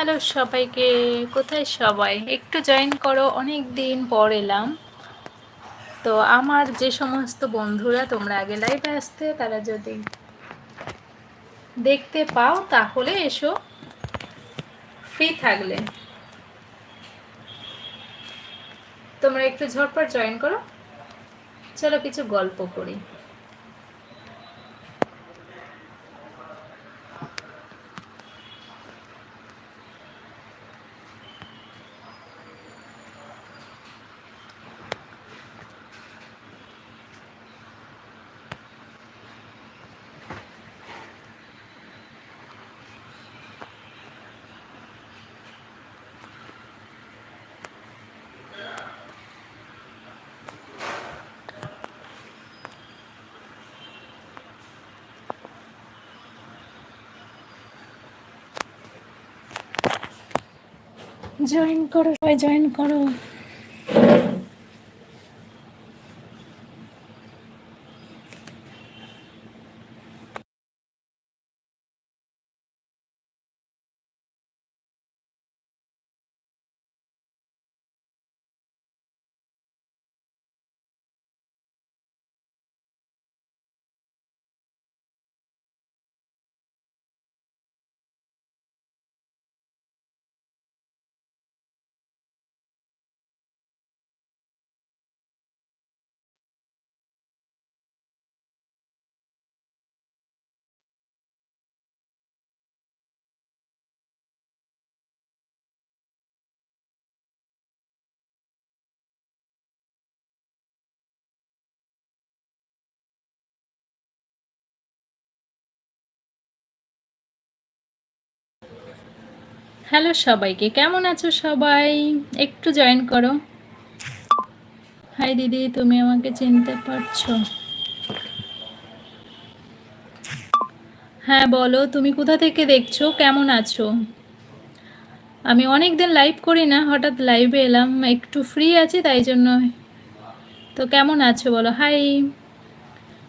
Hello সবাইকে। কোথায় সবাই? একটু জয়েন করো, অনেক দিন পর এলাম। তো আমার যে সমস্ত বন্ধুরা তোমরা আগে লাইভে আসতে, তারা যদি দেখতে পাও, তাহলে এসো। ফ্রি থাকলে। তোমরা একটু ঝটপট জয়েন করো। চলো কিছু গল্প করি। জয়েন করো সবাই জয়েন করো। হ্যালো সবাইকে, কেমন আছো সবাই? একটু জয়েন করো। হাই দিদি, তুমি আমাকে চিনতে পারছ? হ্যাঁ বলো, তুমি কোথা থেকে দেখছ? কেমন আছো? আমি অনেক দিন লাইভ করি না, হঠাৎ লাইভে এলাম, একটু ফ্রি আছি, তাই জন্য। তো কেমন আছো বলো? হাই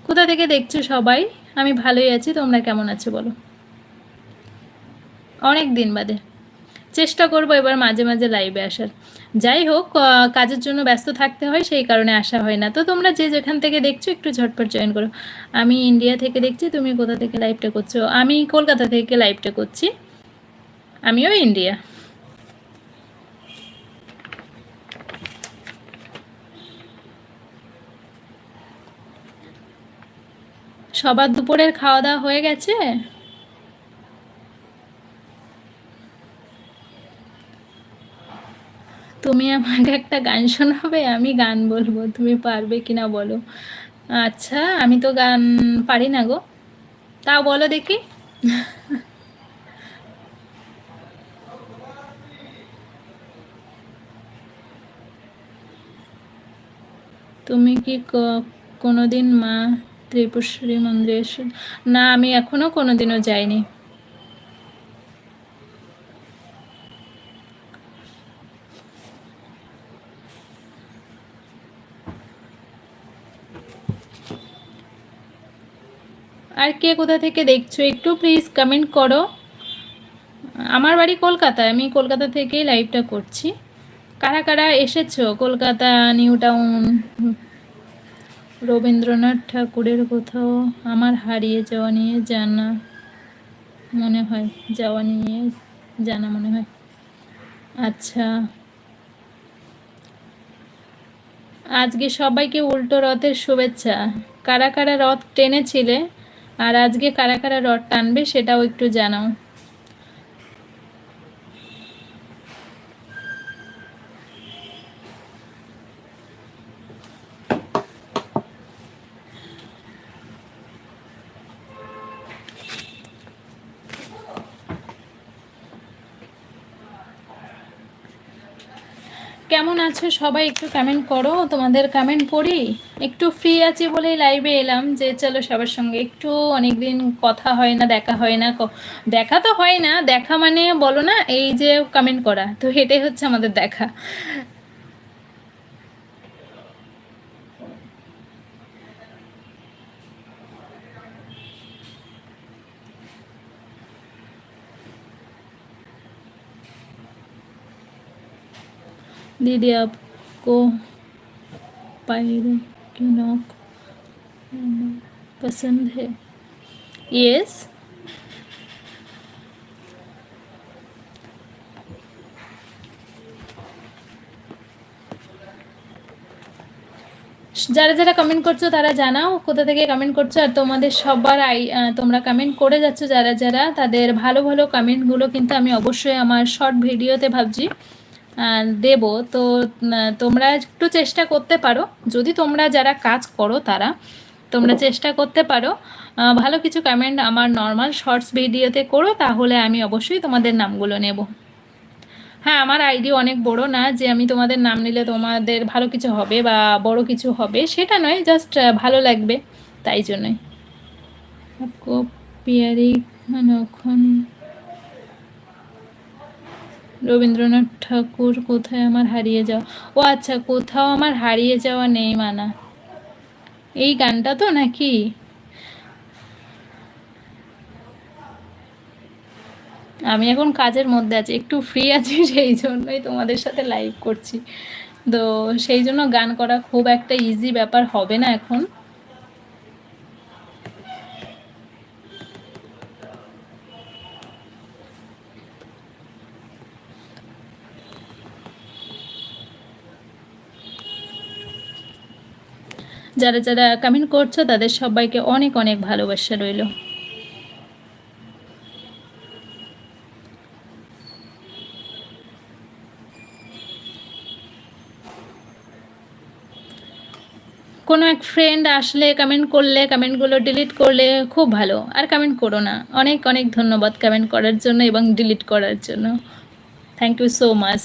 কোথা থেকে দেখছ সবাই? আমি ভালোই আছি, তোমরা কেমন আছো বলো? অনেক দিন বাদে। চেষ্টা করব এবার মাঝে মাঝে লাইভে আসার। যাই হোক কাজের জন্য ব্যস্ত থাকতে হয়, সেই কারণে আসা হয় না। তো তোমরা যে যেখান থেকে দেখছ, একটু ঝটপট জয়েন করো। আমি ইন্ডিয়া থেকে দেখছি, তুমি কোথা থেকে লাইভটা করছ? আমি কলকাতা থেকে লাইভটা করছি। আমিও ইন্ডিয়া সবার দুপুরের খাওয়া দাওয়া হয়ে গেছে? তুমি আমাকে একটা গান শোনাবে? আমি গান বলব। তুমি পারবে কিনা বলো। আচ্ছা আমি তো গান পারি না গো। তাও বলো দেখি। তুমি কি কোনোদিন মা ত্রিপুরেশ্বরী মন্দিরে না, আমি এখনও কোনোদিনও যাইনি। আর কে কোথা থেকে দেখছ একটু প্লিজ কমেন্ট করো। আমার বাড়ি কলকাতায়, আমি কলকাতা থেকেই লাইভটা করছি। কারা কারা এসেছ কলকাতা নিউ টাউন রবীন্দ্রনাথ ঠাকুরের কোথাও? আমার হারিয়ে যাওয়া নিয়ে জানা মনে হয়, যাওয়া নিয়ে জানা মনে হয়। আচ্ছা। আজকে সবাইকে উল্টো রথের শুভেচ্ছা। কারা কারা রথ টেনেছিলে? আর আজকে কারা কারা রড টানবে সেটাও একটু জানাও। কেমন আছো সবাই একটু কমেন্ট করো? তোমাদের কমেন্ট পড়ি? একটু ফ্রি আছি বলেই লাইভে এলাম যে চলো সবার সঙ্গে একটু অনেকদিন কথা হয় না, দেখা হয় না দেখা তো হয় না, দেখা মানে বলো না, এই যে কমেন্ট করা। তো এটাই হচ্ছে আমাদের দেখা। दीदी आपको पायरे की नौक पसंद है यस যারা যারা কমেন্ট করছো তারা জানাও কোথা থেকে কমেন্ট করছো আর তোমাদের সবার আই আহ, তোমরা কমেন্ট করে যাচ্ছ যারা যারা তাদের ভালো ভালো কমেন্টগুলো কিন্তু আমি অবশ্যই আমার শর্ট ভিডিওতে ভাবছি আহ, দেব। তো তোমরা একটু চেষ্টা করতে পারো। যদি তোমরা যারা কাজ করো তারা, তোমরা চেষ্টা করতে পারো। ভালো কিছু কমেন্ট আমার নর্মাল শর্টস ভিডিওতে করো, তাহলে আমি অবশ্যই তোমাদের নামগুলো নেব। হ্যাঁ আমার আইডি অনেক বড় না, যে আমি তোমাদের নাম নিলে তোমাদের ভালো কিছু হবে বা বড় কিছু হবে, সেটা নয় জাস্ট ভালো লাগবে, তাই জন্যই। পিয়ারি রবীন্দ্রনাথ ঠাকুর, কোথায় আমার হারিয়ে যাওয়া? ও আচ্ছা কোথাও আমার হারিয়ে যাওয়া নেই মানা। এই গানটা তো নাকি? আমি এখন কাজের মধ্যে আছি, একটু ফ্রি আছি, সেই জন্যই তোমাদের সাথে লাইভ করছি। তো সেই জন্য গান করা খুব একটা ইজি ব্যাপার হবে না এখন। যারা যারা কমেন্ট করছ, তাদের সবাইকে অনেক অনেক ভালোবাসা রইল। কোনো এক ফ্রেন্ড আসলে কমেন্ট করলে কমেন্টগুলো ডিলিট করলে খুব ভালো। আর কমেন্ট করো না। অনেক অনেক ধন্যবাদ কমেন্ট করার জন্য এবং ডিলিট করার জন্য। Thank you so much